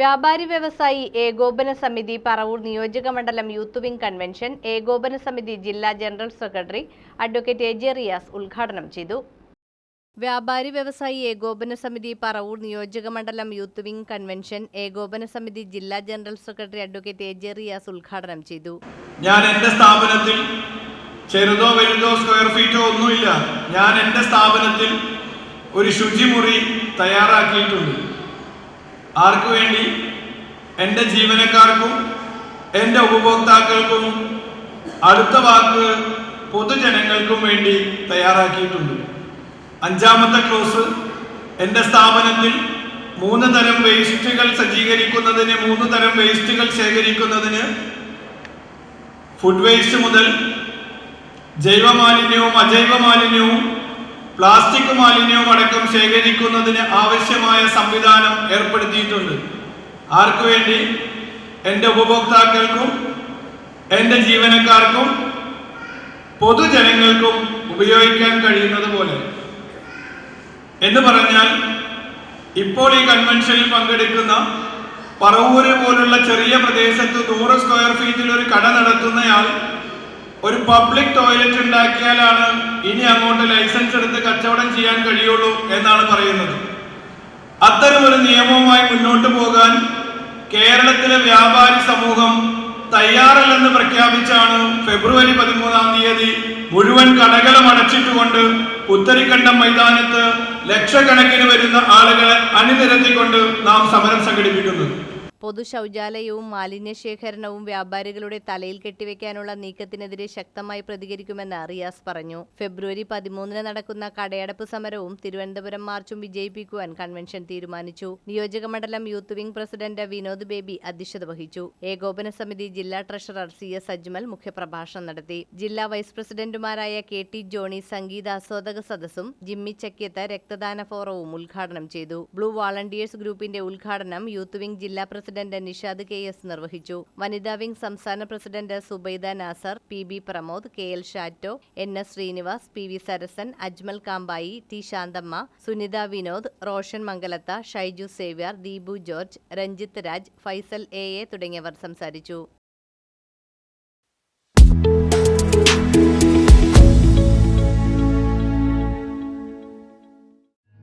വ്യാപാരി വ്യവസായി ഏകോപന സമിതി പറവൂർ നിയോജക മണ്ഡലം യൂത്ത് വിംഗ് കൺവെൻഷൻ ഏകോപന സമിതി ജില്ലാ general secretary advocate A J Riyas ഉദ്ഘാടനം ചെയ്തു. വ്യാപാരി വ്യവസായി ഏകോപന സമിതി പറവൂർ നിയോജക മണ്ഡലം യൂത്ത് വിംഗ് കൺവെൻഷൻ ഏകോപന സമിതി ജില്ലാ general secretary advocate A J Riyas ഉദ്ഘാടനം ചെയ്തു. ഞാൻ എന്റെ സ്ഥാപനത്തിൽ ചെറുതോ വലുതോ സ്ക്വയർ ഫീറ്റോ ഒന്നുമില്ല. ഞാൻ എന്റെ സ്ഥാപനത്തിൽ ഒരു ശുചിമുറി തയ്യാറാക്കിയിട്ടുണ്ട്. ആർക്കു വേണ്ടി? എന്റെ ജീവനക്കാർക്കും എന്റെ ഉപഭോക്താക്കൾക്കും അടുത്ത വാക്ക് പൊതുജനങ്ങൾക്കും വേണ്ടി തയ്യാറാക്കിയിട്ടുണ്ട്. അഞ്ചാമത്തെ ക്ലോസ് എന്റെ സ്ഥാപനത്തിൽ മൂന്ന് തരം വേസ്റ്റുകൾ സജ്ജീകരിക്കുന്നതിന് മൂന്ന് തരം വേസ്റ്റുകൾ ശേഖരിക്കുന്നതിന് ഫുഡ് വേസ്റ്റ് മുതൽ ജൈവ മാലിന്യവും അജൈവ മാലിന്യവും പ്ലാസ്റ്റിക് മാലിന്യവും ശേഖരിക്കുന്നതിന് ആവശ്യമായ സംവിധാനം ഏർപ്പെടുത്തിയിട്ടുണ്ട്. ആർക്കു വേണ്ടി? എന്റെ ഉപഭോക്താക്കൾക്കും എന്റെ ജീവനക്കാർക്കും പൊതുജനങ്ങൾക്കും ഉപയോഗിക്കാൻ കഴിയുന്നത് പോലെ. എന്ന് പറഞ്ഞാൽ ഇപ്പോൾ ഈ കൺവെൻഷനിൽ പങ്കെടുക്കുന്ന പറവൂര് പോലുള്ള ചെറിയ പ്രദേശത്ത് നൂറ് സ്ക്വയർ ഫീറ്റിൽ ഒരു കട നടത്തുന്നയാൾ ഒരു പബ്ലിക് ടോയ്ലറ്റ് ഉണ്ടാക്കിയാലാണ് ഇനി അങ്ങോട്ട് ലൈസൻസ് എടുത്ത് കച്ചവടം ചെയ്യാൻ കഴിയുള്ളൂ എന്നാണ് പറയുന്നത്. അത്തരമൊരു നിയമവുമായി മുന്നോട്ട് പോകാൻ കേരളത്തിലെ വ്യാപാരി സമൂഹം തയ്യാറല്ലെന്ന് പ്രഖ്യാപിച്ചാണ് ഫെബ്രുവരി പതിമൂന്നാം തീയതി മുഴുവൻ കടകളും അടച്ചിട്ടുകൊണ്ട് ഉത്തരിക്കണ്ടം മൈതാനത്ത് ലക്ഷക്കണക്കിന് വരുന്ന ആളുകളെ അണിനിരത്തിക്കൊണ്ട് നാം സമരം സംഘടിപ്പിക്കുന്നത്. പൊതു ശൗചാലയവും മാലിന്യ ശേഖരണവും വ്യാപാരികളുടെ തലയിൽ കെട്ടിവെക്കാനുള്ള നീക്കത്തിനെതിരെ ശക്തമായി പ്രതികരിക്കുമെന്ന് റിയാസ് പറഞ്ഞു. ഫെബ്രുവരി പതിമൂന്നിന് നടക്കുന്ന കടയടപ്പ് സമരവും തിരുവനന്തപുരം മാർച്ചും വിജയിപ്പിക്കുവാൻ കൺവെൻഷൻ തീരുമാനിച്ചു. നിയോജക മണ്ഡലം youth wing president Vinod Baby അധ്യക്ഷത വഹിച്ചു. ഏകോപന സമിതി ജില്ലാ ട്രഷറർ സി എസ് അജ്മൽ മുഖ്യപ്രഭാഷണം നടത്തി. ജില്ലാ വൈസ് പ്രസിഡന്റുമാരായ കെ ടി ജോണി സംഗീത ആസ്വാദക സദസ്സും ജിമ്മി ചക്കിയത്ത് രക്തദാന ഫോറവും ഉദ്ഘാടനം ചെയ്തു. ബ്ലൂ വാളണ്ടിയേഴ്സ് ഗ്രൂപ്പിന്റെ ഉദ്ഘാടനം യൂത്ത് വിംഗ് ജില്ലാ പ്രസിഡന്റ് നിഷാദ് കെ എസ് നിർവഹിച്ചു. വനിതാ വിംഗ് സംസ്ഥാന president Subaida Nasar P B Pramod K L Shatto N S Srinivas P V Sarasan Ajmal Kampayi T Santhamma Sunitha Vinod Roshan Mangalath Shaiju Xavier Deepu George Ranjith Raj Faisal A A തുടങ്ങിയവർ സംസാരിച്ചു.